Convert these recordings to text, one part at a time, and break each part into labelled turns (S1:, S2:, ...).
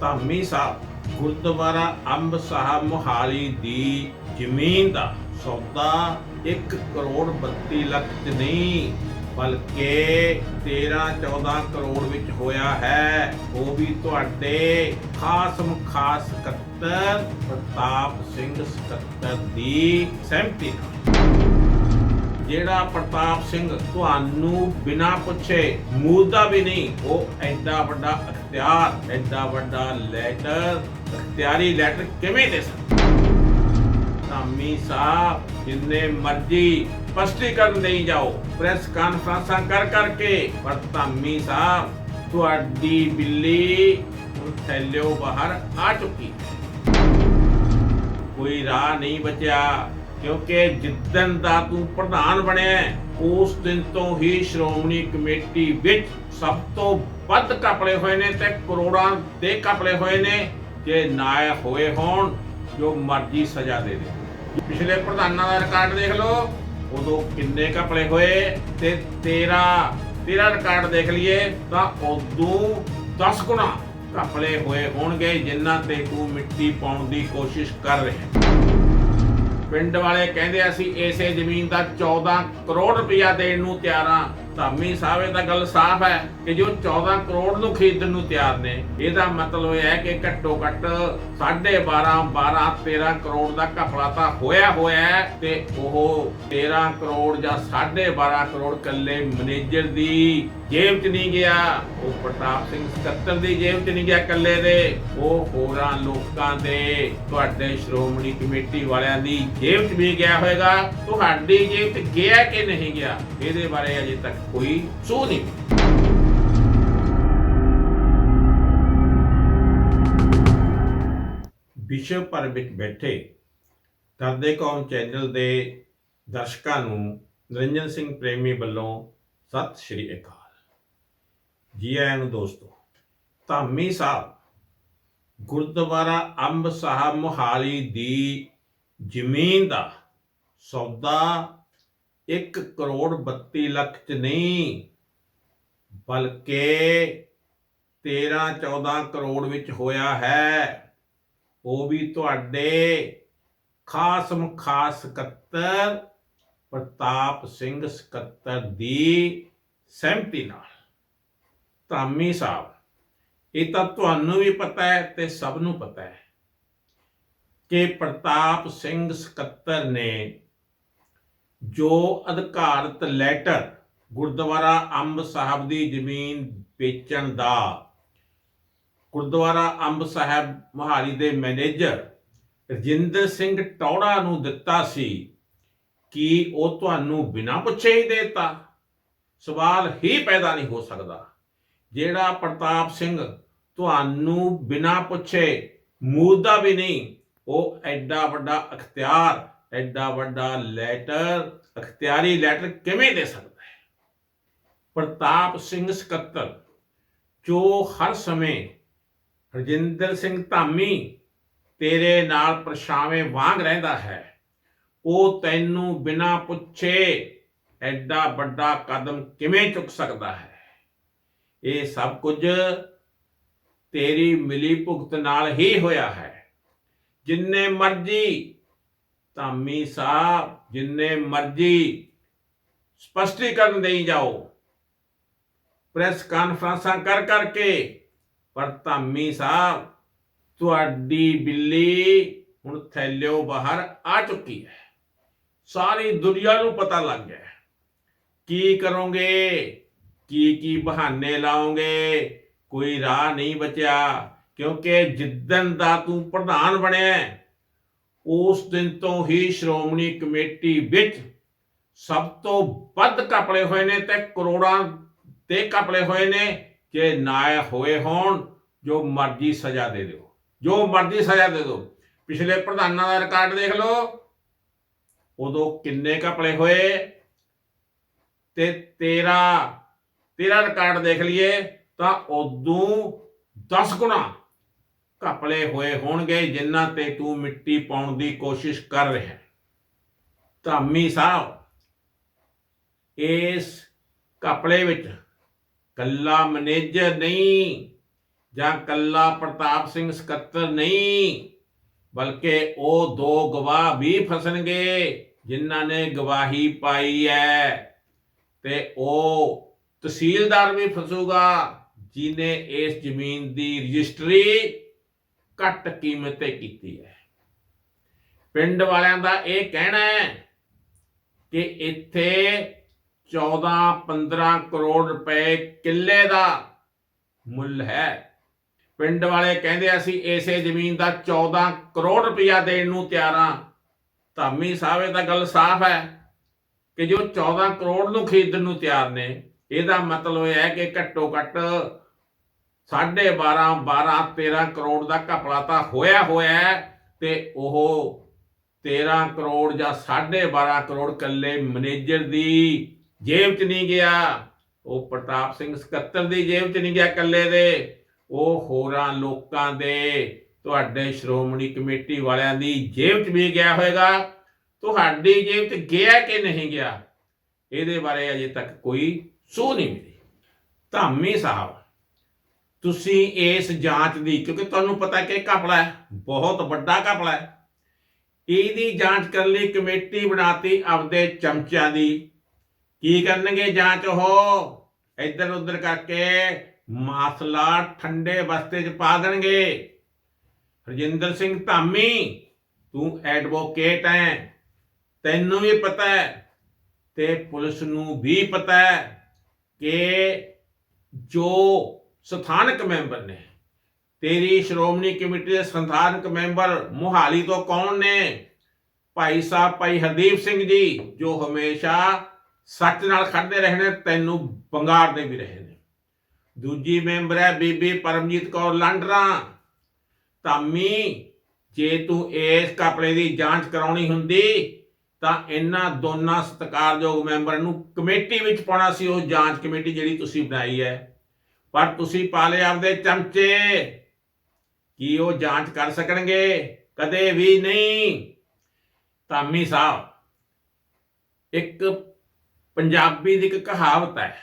S1: ਧਾਮੀ ਸਾਹਿਬ, ਗੁਰਦੁਆਰਾ ਅੰਬ ਸਾਹਿਬ ਮੋਹਾਲੀ ਦੀ ਜ਼ਮੀਨ ਦਾ ਸੌਦਾ 1 ਕਰੋੜ 32 ਲੱਖ ਚ ਨਹੀਂ, ਬਲਕਿ 13 14 ਕਰੋੜ ਵਿੱਚ ਹੋਇਆ ਹੈ। ਉਹ ਵੀ ਤੁਹਾਡੇ ਖਾਸ ਖਾਸ ਸਕੱਤਰ ਪ੍ਰਤਾਪ ਸਿੰਘ ਸਕੱਤਰ ਦੀ ਸਹਿਮਤੀ ਨਾਲ। ਜਿਹੜਾ ਪ੍ਰਤਾਪ ਸਿੰਘ ਤੁਹਾਨੂੰ ਬਿਨਾਂ ਪੁੱਛੇ ਮੂਦਾ ਵੀ ਨਹੀਂ, ਉਹ ਐਡਾ ਵੱਡਾ ਅਖਤਿਆਰ, ਐਡਾ ਵੱਡਾ ਲੈਟਰ ਅਖਤਿਆਰੀ ਲੈਟਰ ਕਿਵੇਂ ਦੇ ਸਕਦਾ? ਧਾਮੀ ਸਾਹਿਬ, ਜਿੰਨੇ ਮਰਜ਼ੀ ਸਪਸ਼ਟੀਕਰਨ ਦੇਈ ਜਾਓ ਪ੍ਰੈਸ ਕਾਨਫਰੰਸਾਂ ਕਰ ਕਰਕੇ, ਪਰ ਧਾਮੀ ਸਾਹਿਬ, ਤੁਹਾਡੀ ਬਿੱਲੀ ਥੈਲਿਓ ਬਾਹਰ ਆ ਚੁੱਕੀ ਕੋਈ ਰਾਹ ਨਹੀਂ ਬਚਿਆ। ਕਿਉਂਕਿ ਜਿੱਦਣ ਦਾ ਤੂੰ ਪ੍ਰਧਾਨ ਬਣਿਆ ਉਸ ਦਿਨ ਤੋਂ ਹੀ ਸ਼੍ਰੋਮਣੀ ਕਮੇਟੀ ਵਿੱਚ ਸਭ ਤੋਂ ਵੱਧ ਕਪੜੇ ਹੋਏ ਨੇ ਤੇ ਕਰੋੜਾਂ ਦੇ ਕਪੜੇ ਹੋਏ ਨੇ। ਜੇ ਨਾਇ ਹੋਏ ਹੋਣ, ਜੋ ਮਰਜ਼ੀ ਸਜ਼ਾ ਦੇ ਦੇ। ਪਿਛਲੇ ਪ੍ਰਧਾਨਾਂ ਦਾ ਰਿਕਾਰਡ ਦੇਖ ਲਓ, ਉਦੋਂ ਕਿੰਨੇ ਕਪੜੇ ਹੋਏ ਤੇ ਤੇਰਾ ਤੇਰਾ ਰਿਕਾਰਡ ਦੇਖ ਲਈਏ, ਤਾਂ ਉਦੋਂ 10 ਗੁਣਾ ਕਪੜੇ ਹੋਏ ਹੋਣਗੇ, ਜਿਨ੍ਹਾਂ ਤੇ ਤੂੰ ਮਿੱਟੀ ਪਾਉਣ ਦੀ ਕੋਸ਼ਿਸ਼ ਕਰ ਰਿਹਾ ਪਿੰਡ ਵਾਲੇ ਕਹਿੰਦੇ ਅਸੀਂ ਇਸੇ ਜ਼ਮੀਨ ਦਾ 14 ਕਰੋੜ ਰੁਪਇਆ ਦੇਣ ਨੂੰ ਤਿਆਰ ਹਾਂ। ਧਾਮੀ ਸਾਹਿਬ, ਇਹ ਤਾਂ ਗੱਲ ਸਾਫ਼ ਹੈ ਕਿ ਜੋ 14 ਕਰੋੜ ਨੂੰ ਖਰੀਦਣ ਨੂੰ ਤਿਆਰ ਨੇ, ਇਹਦਾ ਮਤਲਬ ਇਹ ਹੈ ਕਿ ਘੱਟੋ ਘੱਟ 12.5 12 13 ਕਰੋੜ ਦਾ ਘਪਲਾ ਤਾਂ ਹੋਇਆ ਹੋਇਆ ਤੇ ਉਹ 13 ਕਰੋੜ ਜਾਂ 12.5 ਕਰੋੜ ਕੱਲੇ ਮੈਨੇਜਰ ਦੀ ਜੇਬ 'ਚ ਨਹੀਂ ਗਿਆ, ਉਹ ਪ੍ਰਤਾਪ ਸਿੰਘ ਸਕੱਤਰ ਦੀ ਜੇਬ 'ਚ ਨਹੀਂ ਗਿਆ ਕੱਲੇ ਦੇ, ਉਹ ਹੋਰਾਂ ਲੋਕਾਂ ਦੇ, ਤੁਹਾਡੇ ਸ਼੍ਰੋਮਣੀ ਕਮੇਟੀ ਵਾਲਿਆਂ ਦੀ ਜੇਬ 'ਚ ਵੀ ਗਿਆ ਹੋਵੇਗਾ ਤੁਹਾਡੀ ਜੇਬ 'ਚ ਗਿਆ ਕਿ ਨਹੀਂ ਗਿਆ, ਇਹਦੇ ਬਾਰੇ ਅਜੇ ਤੱਕ ਕੋਈ ਭਰ ਵਿੱਚ ਬੈਠੇ ਕਰਦੇ ਕੌਮ ਚੈਨਲ ਦੇ ਦਰਸ਼ਕਾਂ ਨੂੰ ਨਿਰੰਜਨ ਸਿੰਘ ਪ੍ਰੇਮੀ ਵੱਲੋਂ ਸਤਿ ਸ਼੍ਰੀ ਅਕਾਲ। ਜੀ ਆਇਆਂ ਨੂੰ ਦੋਸਤੋ, ਧਾਮੀ ਸਾਹਿਬ, ਗੁਰਦੁਆਰਾ ਅੰਬ ਸਾਹਿਬ ਮੋਹਾਲੀ ਦੀ ਜ਼ਮੀਨ ਦਾ ਸੌਦਾ 1 ਕਰੋੜ 32 ਲੱਖ ਚ ਨਹੀਂ, ਬਲਕਿ 13 14 ਕਰੋੜ ਵਿੱਚ ਹੋਇਆ ਹੈ। ਉਹ ਵੀ ਤੁਹਾਡੇ ਖਾਸ ਖਾਸ ਸਕੱਤਰ ਪ੍ਰਤਾਪ ਸਿੰਘ ਸਕੱਤਰ ਦੀ ਸਹਿਮਤੀ ਨਾਲ। ਧਾਮੀ ਸਾਹਿਬ, ਇਹ ਤਾਂ ਤੁਹਾਨੂੰ ਵੀ ਪਤਾ ਹੈ ਤੇ ਸਭ ਨੂੰ ਪਤਾ ਹੈ ਕਿ ਪ੍ਰਤਾਪ ਸਿੰਘ ਸਕੱਤਰ ਨੇ ਜੋ ਅਧਿਕਾਰਤ ਲੈਟਰ ਗੁਰਦੁਆਰਾ ਅੰਬ ਸਾਹਿਬ ਦੀ ਜ਼ਮੀਨ ਵੇਚਣ ਦਾ, ਗੁਰਦੁਆਰਾ ਅੰਬ ਸਾਹਿਬ ਮੋਹਾਲੀ ਦੇ ਮੈਨੇਜਰ ਰਜਿੰਦਰ ਸਿੰਘ ਟੌੜਾ ਨੂੰ ਦਿੱਤਾ ਸੀ ਕਿ ਉਹ ਤੁਹਾਨੂੰ ਬਿਨਾਂ ਪੁੱਛੇ ਹੀ ਦੇਤਾ। ਸਵਾਲ ਹੀ ਪੈਦਾ ਨਹੀਂ ਹੋ ਸਕਦਾ। ਜਿਹੜਾ ਪ੍ਰਤਾਪ ਸਿੰਘ ਤੁਹਾਨੂੰ ਬਿਨਾਂ ਪੁੱਛੇ ਮੂਦਾ ਵੀ ਨਹੀਂ, ਉਹ ਐਡਾ ਵੱਡਾ ਅਖਤਿਆਰ ਐਡਾ ਵੱਡਾ ਲੈਟਰ, ਅਖਤਿਆਰੀ ਲੈਟਰ ਕਿਵੇਂ ਦੇ ਸਕਦਾ ਹੈ? ਪ੍ਰਤਾਪ ਸਿੰਘ ਸਕੱਤਰ, ਜੋ ਹਰ ਸਮੇਂ ਰਜਿੰਦਰ ਸਿੰਘ ਧਾਮੀ ਤੇਰੇ ਨਾਲ ਪਰਛਾਵੇਂ ਵਾਂਗ ਰਹਿੰਦਾ ਹੈ, ਉਹ ਤੈਨੂੰ ਬਿਨਾਂ ਪੁੱਛੇ ਐਡਾ ਵੱਡਾ ਕਦਮ ਕਿਵੇਂ ਚੁੱਕ ਸਕਦਾ ਹੈ? ਇਹ ਸਭ ਕੁਝ ਤੇਰੀ ਮਿਲੀ ਭੁਗਤ ਨਾਲ ਹੀ ਹੋਇਆ ਹੈ। ਜਿੰਨੇ ਮਰਜ਼ੀ ਧਾਮੀ ਸਾਹਿਬ, ਜਿੰਨੇ ਮਰਜ਼ੀ ਸਪਸ਼ਟੀਕਰਨ ਦੇਈ ਜਾਓ। ਪ੍ਰੈਸ ਕਾਨਫਰੰਸਾਂ ਕਰ ਕਰਕੇ, ਪਰ ਧਾਮੀ ਸਾਹਿਬ, ਤੁਹਾਡੀ ਬਿੱਲੀ ਹੁਣ ਥੈਲਿਓ ਬਾਹਰ ਆ ਚੁੱਕੀ ਹੈ। ਸਾਰੀ ਦੁਨੀਆ ਨੂੰ ਪਤਾ ਲੱਗ ਗਿਆ ਕੀ ਕਰੋਗੇ? ਕੀ ਕੀ ਬਹਾਨੇ ਲਾਓਗੇ? ਕੋਈ ਰਾਹ ਨਹੀਂ ਬਚਿਆ, ਕਿਉਂਕਿ ਜਿੱਦਣ ਦਾ ਤੂੰ ਪ੍ਰਧਾਨ ਬਣਿਆ ਉਸ ਦਿਨ ਤੋਂ ਹੀ ਸ਼੍ਰੋਮਣੀ ਕਮੇਟੀ ਵਿੱਚ ਸਭ ਤੋਂ ਵੱਧ ਕਪੜੇ ਹੋਏ ਨੇ ਤੇ ਕਰੋੜਾਂ ਦੇ ਕਪੜੇ ਹੋਏ ਨੇ ਜੇ ਨਾਇ ਹੋਏ ਹੋਣ, ਜੋ ਮਰਜ਼ੀ ਸਜ਼ਾ ਦੇ ਦਿਓ। ਜੋ ਮਰਜ਼ੀ ਸਜ਼ਾ ਦੇ ਦਿਓ। ਪਿਛਲੇ ਪ੍ਰਧਾਨਾਂ ਦਾ ਰਿਕਾਰਡ ਦੇਖ ਲਓ। ਉਦੋਂ ਕਿੰਨੇ ਕਪੜੇ ਹੋਏ? ਤੇ ਤੇਰਾ ਤੇਰਾ ਰਿਕਾਰਡ ਦੇਖ ਲਈਏ ਤਾਂ ਉਦੋਂ 10 ਗੁਣਾ ਘਪਲੇ ਹੋਏ ਹੋਣਗੇ, ਜਿਨ੍ਹਾਂ ਤੇ ਤੂੰ ਮਿੱਟੀ ਪਾਉਣ ਦੀ ਕੋਸ਼ਿਸ਼ ਕਰ ਰਿਹਾ ਹੈ। ਧਾਮੀ ਸਾਹਿਬ, ਇਸ ਘਪਲੇ ਵਿੱਚ ਕੱਲਾ ਮੈਨੇਜਰ ਨਹੀਂ, ਜਾਂ ਕੱਲਾ ਪ੍ਰਤਾਪ ਸਿੰਘ ਸਕੱਤਰ ਨਹੀਂ, ਬਲਕਿ ਉਹ ਦੋ ਗਵਾਹ ਵੀ ਫਸਣਗੇ, ਜਿਨ੍ਹਾਂ ਨੇ ਗਵਾਹੀ ਪਾਈ ਹੈ। ਤੇ ਉਹ ਤਹਿਸੀਲਦਾਰ ਵੀ ਫਸੂਗਾ, ਜਿਨੇ ਇਸ ਜ਼ਮੀਨ ਦੀ ਰਜਿਸਟਰੀ ਘੱਟ ਕੀਮਤ ਤੇ ਕੀਤੀ ਹੈ। ਪਿੰਡ ਵਾਲਿਆਂ ਦਾ ਇਹ ਕਹਿਣਾ ਹੈ ਕਿ ਇੱਥੇ 14-15 ਕਰੋੜ ਰੁਪਏ ਕਿੱਲੇ ਦਾ ਮੁੱਲ ਹੈ। ਪਿੰਡ ਵਾਲੇ ਕਹਿੰਦੇ ਅਸੀਂ ਇਸੇ ਜ਼ਮੀਨ ਦਾ 14 ਕਰੋੜ ਰੁਪਇਆ ਦੇਣ ਨੂੰ ਤਿਆਰ ਹਾਂ। ਧਾਮੀ ਸਾਹਿਬ, ਇਹ ਤਾਂ ਗੱਲ ਸਾਫ਼ ਹੈ ਕਿ ਜੋ 14 ਕਰੋੜ ਨੂੰ ਖਰੀਦਣ ਨੂੰ ਤਿਆਰ ਨੇ, ਇਹਦਾ ਮਤਲਬ ਇਹ ਹੈ ਕਿ ਘੱਟੋ ਘੱਟ 12.5 12 13 ਕਰੋੜ ਦਾ ਘਪਲਾ ਤਾਂ ਹੋਇਆ ਹੋਇਆ ਹੈ ਤੇ ਉਹ 13 ਕਰੋੜ ਜਾਂ 12.5 ਕਰੋੜ ਕੱਲੇ ਮੈਨੇਜਰ ਦੀ ਜੇਬ 'ਚ ਨਹੀਂ ਗਿਆ। ਉਹ ਪ੍ਰਤਾਪ ਸਿੰਘ ਸਕੱਤਰ ਦੀ ਜੇਬ 'ਚ ਨਹੀਂ ਗਿਆ ਕੱਲੇ ਦੇ। ਉਹ ਹੋਰਾਂ ਲੋਕਾਂ ਦੇ, ਤੁਹਾਡੇ ਸ਼੍ਰੋਮਣੀ ਕਮੇਟੀ ਵਾਲਿਆਂ ਦੀ ਜੇਬ 'ਚ ਵੀ ਗਿਆ ਹੋਵੇਗਾ ਤੁਹਾਡੀ ਜੇਬ 'ਚ ਗਿਆ ਕਿ ਨਹੀਂ ਗਿਆ? ਇਹਦੇ ਬਾਰੇ ਅਜੇ ਤੱਕ ਕੋਈ ਸੂਹ ਨਹੀਂ ਮਿਲੀ। ਧਾਮੀ ਸਾਹਿਬ ਤੁਸੀਂ ਇਸ ਜਾਂਚ ਦੀ, ਕਿਉਂਕਿ ਤੁਹਾਨੂੰ ਪਤਾ ਕਿ ਘਪਲਾ ਹੈ, ਬਹੁਤ ਵੱਡਾ ਘਪਲਾ ਹੈ। ਇਹਦੀ ਜਾਂਚ ਕਰਨ ਲਈ ਕਮੇਟੀ ਬਣਾਤੀ ਆਪਦੇ ਚਮਚਿਆਂ ਦੀ। ਕੀ ਕਰਨਗੇ ਜਾਂਚ ਉਹ? ਇੱਧਰ ਉੱਧਰ ਕਰਕੇ ਮਾਸਲਾ ਠੰਡੇ ਬਸਤੇ 'ਚ ਪਾ ਦੇਣਗੇ। ਰਜਿੰਦਰ ਸਿੰਘ ਧਾਮੀ, ਤੂੰ ਐਡਵੋਕੇਟ ਹੈ ਤੈਨੂੰ ਵੀ ਪਤਾ ਹੈ ਤੇ ਪੁਲਿਸ ਨੂੰ ਵੀ ਪਤਾ ਹੈ ਕਿ ਜੋ ਸਥਾਨਕ ਮੈਂਬਰ ਨੇ। ਤੇਰੀ ਸ਼੍ਰੋਮਣੀ ਕਮੇਟੀ ਦੇ ਸਥਾਨਕ ਮੈਂਬਰ ਮੁਹਾਲੀ ਤੋਂ ਕੌਣ ਨੇ? ਭਾਈ ਸਾਹਿਬ, ਭਾਈ ਹਰਦੀਪ ਸਿੰਘ ਜੀ, ਜੋ ਹਮੇਸ਼ਾ ਸੱਚ ਨਾਲ ਖੜਦੇ ਰਹੇ ਨੇ ਤੈਨੂੰ ਬੰਗਾੜਦੇ ਵੀ ਰਹੇ ਨੇ। ਦੂਜੀ ਮੈਂਬਰ ਹੈ ਬੀਬੀ ਪਰਮਜੀਤ ਕੌਰ ਲਾਂਡਰਾ। ਧਾਮੀ, ਜੇ ਤੂੰ ਇਸ ਕਪੜੇ ਦੀ ਜਾਂਚ ਕਰਾਉਣੀ ਹੁੰਦੀ, ਤਾਂ ਇਹਨਾਂ ਦੋਨਾਂ ਸਤਿਕਾਰਯੋਗ ਮੈਂਬਰ ਨੂੰ ਕਮੇਟੀ ਵਿੱਚ ਪਾਉਣਾ ਸੀ। ਉਹ ਜਾਂਚ ਕਮੇਟੀ ਜਿਹੜੀ ਤੁਸੀਂ ਬਣਾਈ ਹੈ। ਪਰ ਤੁਸੀਂ ਪਾਲੇ ਆਪਦੇ ਚਮਚੇ। ਕੀ ਉਹ ਜਾਂਚ ਕਰ ਸਕਣਗੇ? ਕਦੇ ਵੀ ਨਹੀਂ। ਧਾਮੀ ਸਾਹਿਬ, ਇੱਕ ਪੰਜਾਬੀ ਦੀ ਇੱਕ ਕਹਾਵਤ ਹੈ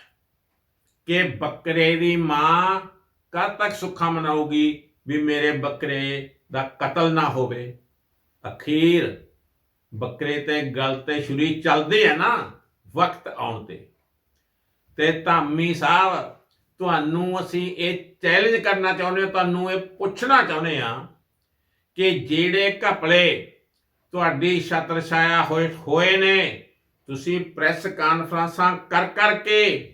S1: ਕਿ ਬੱਕਰੇ ਦੀ ਮਾਂ ਕਦ ਤੱਕ ਸੁੱਖਾ ਮਨਾਉਗੀ ਵੀ ਮੇਰੇ ਬੱਕਰੇ ਦਾ ਕਤਲ ਨਾ ਹੋਵੇ? ਅਖੀਰ ਬੱਕਰੇ ਤੇ ਗਲ ਤੇ ਛੁਰੀ ਚੱਲਦੀ ਹੈ ਨਾ, ਵਕਤ ਆਉਣ ਤੇ। ਤੇ ਧਾਮੀ ਸਾਹਿਬ ਤੁਹਾਨੂੰ ਅਸੀਂ ਇਹ ਚੈਲੰਜ ਕਰਨਾ ਚਾਹੁੰਦੇ ਹਾਂ, ਤੁਹਾਨੂੰ ਇਹ ਪੁੱਛਣਾ ਚਾਹੁੰਦੇ ਹਾਂ ਕਿ ਜਿਹੜੇ ਘਪਲੇ ਤੁਹਾਡੀ ਛਤਰ ਛਾਇਆ ਹੋਏ ਹੋਏ ਨੇ, ਤੁਸੀਂ ਪ੍ਰੈਸ ਕਾਨਫਰੰਸਾਂ ਕਰ, ਕਰਕੇ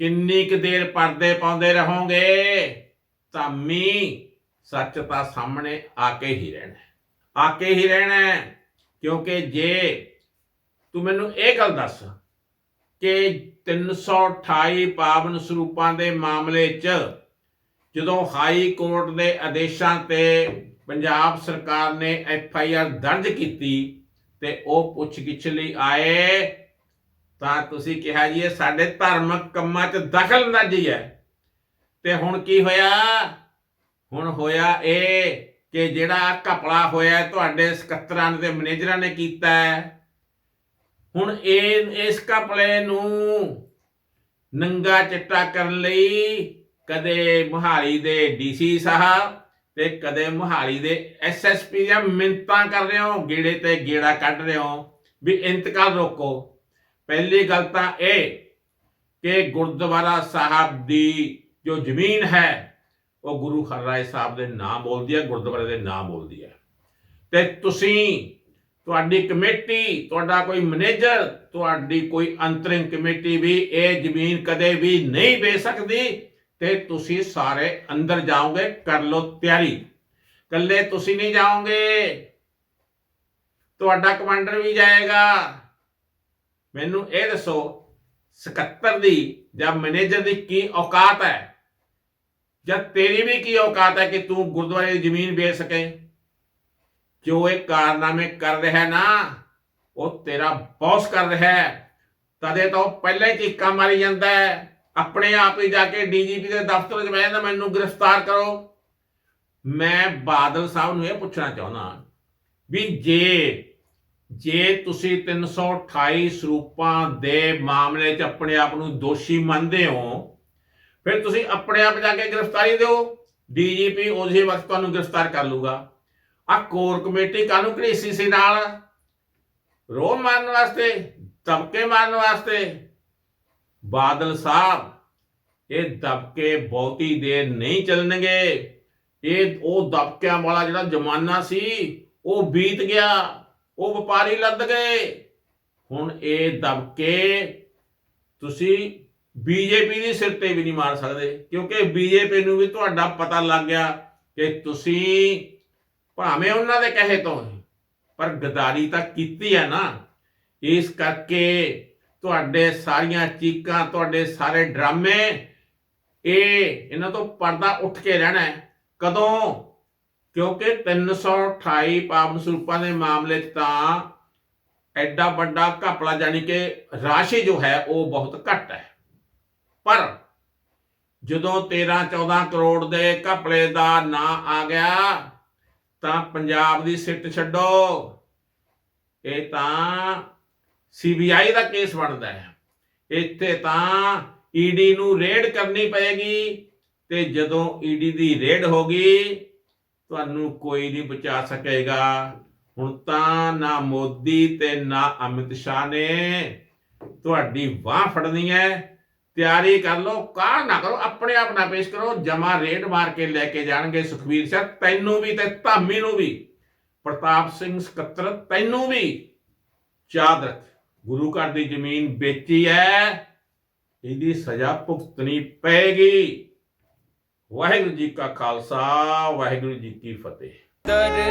S1: ਕਿੰਨੀ ਕੁ ਦੇਰ ਪਰਦੇ ਪਾਉਂਦੇ ਰਹੋਗੇ? ਤਾਂ ਮੀ ਸੱਚ ਤਾਂ ਸਾਹਮਣੇ ਆ ਕੇ ਹੀ ਰਹਿਣਾ ਆ ਕੇ ਹੀ ਰਹਿਣਾ ਕਿਉਂਕਿ ਜੇ ਤੂੰ ਮੈਨੂੰ ਇਹ ਗੱਲ ਦੱਸ ਕਿ 328 ਪਾਵਨ ਸਰੂਪਾਂ ਦੇ ਮਾਮਲੇ 'ਚ ਜਦੋਂ ਹਾਈ ਕੋਰਟ ਦੇ ਆਦੇਸ਼ਾਂ ਤੇ ਪੰਜਾਬ ਸਰਕਾਰ ਨੇ ਐਫ ਆਈ ਆਰ ਦਰਜ ਕੀਤੀ ਤੇ ਉਹ ਪੁੱਛਗਿੱਛ ਲਈ ਆਏ, ਤਾਂ ਤੁਸੀਂ ਕਿਹਾ ਜੀ ਇਹ ਸਾਡੇ ਧਾਰਮਿਕ ਕੰਮਾਂ 'ਚ ਦਖਲ ਅੰਦਾਜ਼ੀ ਹੈ। ਤੇ ਹੁਣ ਕੀ ਹੋਇਆ? ਹੁਣ ਹੋਇਆ ਇਹ ਕਿ ਜਿਹੜਾ ਘਪਲਾ ਹੋਇਆ, ਤੁਹਾਡੇ ਸਕੱਤਰਾਂ ਦੇ ਮੈਨੇਜਰਾਂ ਨੇ ਕੀਤਾ ਹੈ। ਹੁਣ ਇਹ, ਇਸ ਘਪਲੇ ਨੂੰ ਨੰਗਾ ਚਿੱਟਾ ਕਰਨ ਲਈ ਕਦੇ ਮੁਹਾਲੀ ਦੇ ਡੀਸੀ ਸਾਹਿਬ ਤੇ ਕਦੇ ਮੁਹਾਲੀ ਦੇ ਐਸਐਸਪੀ ਦੀਆਂ ਮਿੰਤਾਂ ਕਰ ਰਹੇ ਹੋ, ਗੇੜੇ ਤੇ ਗੇੜਾ ਕੱਢ ਰਹੇ ਹੋ, ਵੀ ਇੰਤਕਾਲ ਰੋਕੋ। ਪਹਿਲੀ ਗੱਲ ਤਾਂ ਇਹ ਕਿ ਗੁਰਦੁਆਰਾ ਸਾਹਿਬ ਦੀ ਜੋ ਜ਼ਮੀਨ ਹੈ, ਉਹ ਗੁਰੂ ਹਰਰਾਏ ਸਾਹਿਬ ਦੇ ਨਾਮ ਬੋਲਦੀ ਹੈ, ਗੁਰਦੁਆਰੇ ਦੇ ਨਾਮ ਬੋਲਦੀ ਹੈ। ਤੇ ਤੁਸੀਂ ਤੁਹਾਡੀ ਕਮੇਟੀ, ਤੁਹਾਡਾ ਕੋਈ ਮੈਨੇਜਰ, ਤੁਹਾਡੀ ਕੋਈ ਅੰਤਰਿੰਗ ਕਮੇਟੀ ਵੀ ਇਹ ਜ਼ਮੀਨ ਕਦੇ ਵੀ ਨਹੀਂ ਵੇਚ ਸਕਦੀ ਤੇ ਤੁਸੀਂ ਸਾਰੇ ਅੰਦਰ ਜਾਓਗੇ, ਕਰ ਲਓ ਤਿਆਰੀ। ਕੱਲੇ ਤੁਸੀਂ ਨਹੀਂ ਜਾਓਗੇ। ਤੁਹਾਡਾ ਕਮਾਂਡਰ ਵੀ ਜਾਏਗਾ। ਮੈਨੂੰ ਇਹ ਦੱਸੋ, ਸਕੱਤਰ ਦੀ ਜਾਂ ਮੈਨੇਜਰ ਦੀ ਕੀ ਔਕਾਤ ਹੈ? ਜਾਂ ਤੇਰੀ ਵੀ ਕੀ ਔਕਾਤ ਹੈ ਕਿ ਤੂੰ ਗੁਰਦੁਆਰੇ ਦੀ ਜ਼ਮੀਨ ਵੇਚ ਸਕੇ? ਜੋ ਇਹ ਕਾਰਨਾਮੇ ਕਰ ਰਿਹਾ ਨਾ, ਉਹ ਤੇਰਾ ਬੌਸ ਕਰ ਰਿਹਾ ਹੈ। ਤਦੇ ਤਾਂ ਉਹ ਪਹਿਲਾਂ ਹੀ ਚੀਕਾਂ ਮਾਰੀ ਜਾਂਦਾ ਹੈ। ਆਪਣੇ ਆਪ ਹੀ ਜਾ ਕੇ ਡੀਜੀਪੀ ਦੇ ਦਫ਼ਤਰ 'ਚ ਬਹਿ ਜਾਂਦਾ, ਮੈਨੂੰ ਗ੍ਰਿਫਤਾਰ ਕਰੋ। ਮੈਂ ਬਾਦਲ ਸਾਹਿਬ ਨੂੰ ਇਹ ਪੁੱਛਣਾ ਚਾਹੁੰਦਾ ਵੀ ਜੇ ਜੇ ਤੁਸੀਂ 328 ਸਰੂਪਾਂ ਦੇ ਮਾਮਲੇ 'ਚ ਆਪਣੇ ਆਪ ਨੂੰ ਦੋਸ਼ੀ ਮੰਨਦੇ ਹੋ, ਫਿਰ ਤੁਸੀਂ ਆਪਣੇ ਆਪ ਜਾ ਕੇ ਗ੍ਰਿਫਤਾਰੀ ਦਿਓ। ਡੀਜੀਪੀ ਉਸੇ ਵਕਤ ਤੁਹਾਨੂੰ ਗ੍ਰਿਫਤਾਰ ਕਰ ਲੂਗਾ ਆ ਕੋਰ ਕਮੇਟੀ ਕਾਹਨੂੰ ਘੜੀਸੀ ਸੀ ਨਾਲ? ਰੋਹ ਮਾਰਨ ਵਾਸਤੇ ਦਬਕੇ ਮਾਰਨ ਵਾਸਤੇ। ਬਾਦਲ ਸਾਹਿਬ, ਇਹ ਦਬਕੇ ਬਹੁਤੀ ਦੇਰ ਨਹੀਂ ਚੱਲਣਗੇ। ਇਹ ਉਹ ਦਬਕਿਆਂ ਵਾਲਾ ਜਿਹੜਾ ਜ਼ਮਾਨਾ ਸੀ, ਉਹ ਬੀਤ ਗਿਆ, ਉਹ ਵਪਾਰੀ ਲੱਦ ਗਏ। ਹੁਣ ਇਹ ਦਬਕੇ ਤੁਸੀਂ ਬੀਜੇਪੀ ਦੇ ਸਿਰ ਤੇ ਵੀ ਨਹੀਂ ਮਾਰ ਸਕਦੇ, ਕਿਉਂਕਿ ਬੀਜੇਪੀ ਨੂੰ ਵੀ ਤੁਹਾਡਾ ਪਤਾ ਲੱਗ ਗਿਆ ਕਿ ਤੁਸੀਂ ਭਾਵੇਂ ਉਹਨਾਂ ਦੇ ਕਹੇ ਤੋਂ ਹੀ, ਪਰ ਗਦਾਰੀ ਤਾਂ ਕੀਤੀ ਹੈ ਨਾ। ਇਸ ਕਰਕੇ ਤੁਹਾਡੇ ਸਾਰੀਆਂ ਚੀਕਾਂ ਤੁਹਾਡੇ ਸਾਰੇ ਡਰਾਮੇ ਇਹ ਇਹਨਾਂ ਤੋਂ ਪਰਦਾ ਉੱਠ ਕੇ ਰਹਿਣਾ ਹੈ। ਕਦੋਂ? ਕਿਉਂਕਿ 328 ਪਾਵਨ ਸਰੂਪਾਂ ਦੇ ਮਾਮਲੇ 'ਚ ਤਾਂ ਐਡਾ ਵੱਡਾ ਘਪਲਾ ਜਾਨੀ ਕਿ ਰਾਸ਼ੀ ਜੋ ਹੈ ਉਹ ਬਹੁਤ ਘੱਟ ਹੈ। ਪਰ ਜਦੋਂ 13 14 ਕਰੋੜ ਦੇ ਘਪਲੇ ਦਾ ਨਾਂ ਆ ਗਿਆ ਤਾਂ ਪੰਜਾਬ ਦੀ ਸਿੱਟ ਛੱਡੋ। ਇਹ ਤਾਂ ਸੀਬੀਆਈ ਦਾ ਕੇਸ ਬਣਦਾ ਹੈ। ਇੱਥੇ ਤਾਂ ਈਡੀ ਨੂੰ ਰੇਡ ਕਰਨੀ ਪਏਗੀ ਤੇ ਜਦੋਂ ਈਡੀ ਦੀ ਰੇਡ ਹੋਗੀ ਤੁਹਾਨੂੰ ਕੋਈ ਨਹੀਂ ਬਚਾ ਸਕੇਗਾ। ਹੁਣ ਤਾਂ ਨਾ ਮੋਦੀ ਤੇ ਨਾ ਅਮਿਤ ਸ਼ਾਹ ਨੇ ਤੁਹਾਡੀ ਬਾਹ ਫੜਨੀ ਹੈ। ਤਿਆਰੀ ਕਰ ਲਓ, ਕਾਹ ਨਾ ਕਰੋ, ਆਪਣੇ ਆਪ ਨਾ ਪੇਸ਼ ਕਰੋ, ਜਮਾ ਰੇਡ ਮਾਰ ਕੇ ਲੈ ਕੇ ਜਾਣਗੇ ਸੁਖਵੀਰ ਸਿੰਘ, ਤੈਨੂੰ ਵੀ ਤੇ ਧਾਮੀ ਨੂੰ ਵੀ। ਪ੍ਰਤਾਪ ਸਿੰਘ ਸਕੱਤਰ, ਤੈਨੂੰ ਵੀ। ਯਾਦ ਰੱਖ, ਗੁਰੂ ਘਰ ਦੀ ਜ਼ਮੀਨ ਵੇਚੀ ਹੈ ਇਹਦੀ ਸਜ਼ਾ ਭੁਗਤਣੀ ਪਏਗੀ। ਵਾਹਿਗੁਰੂ ਜੀ ਕਾ ਖਾਲਸਾ, ਵਾਹਿਗੁਰੂ ਜੀ ਕੀ ਫਤਿਹ।
S2: ਦਰਦੇ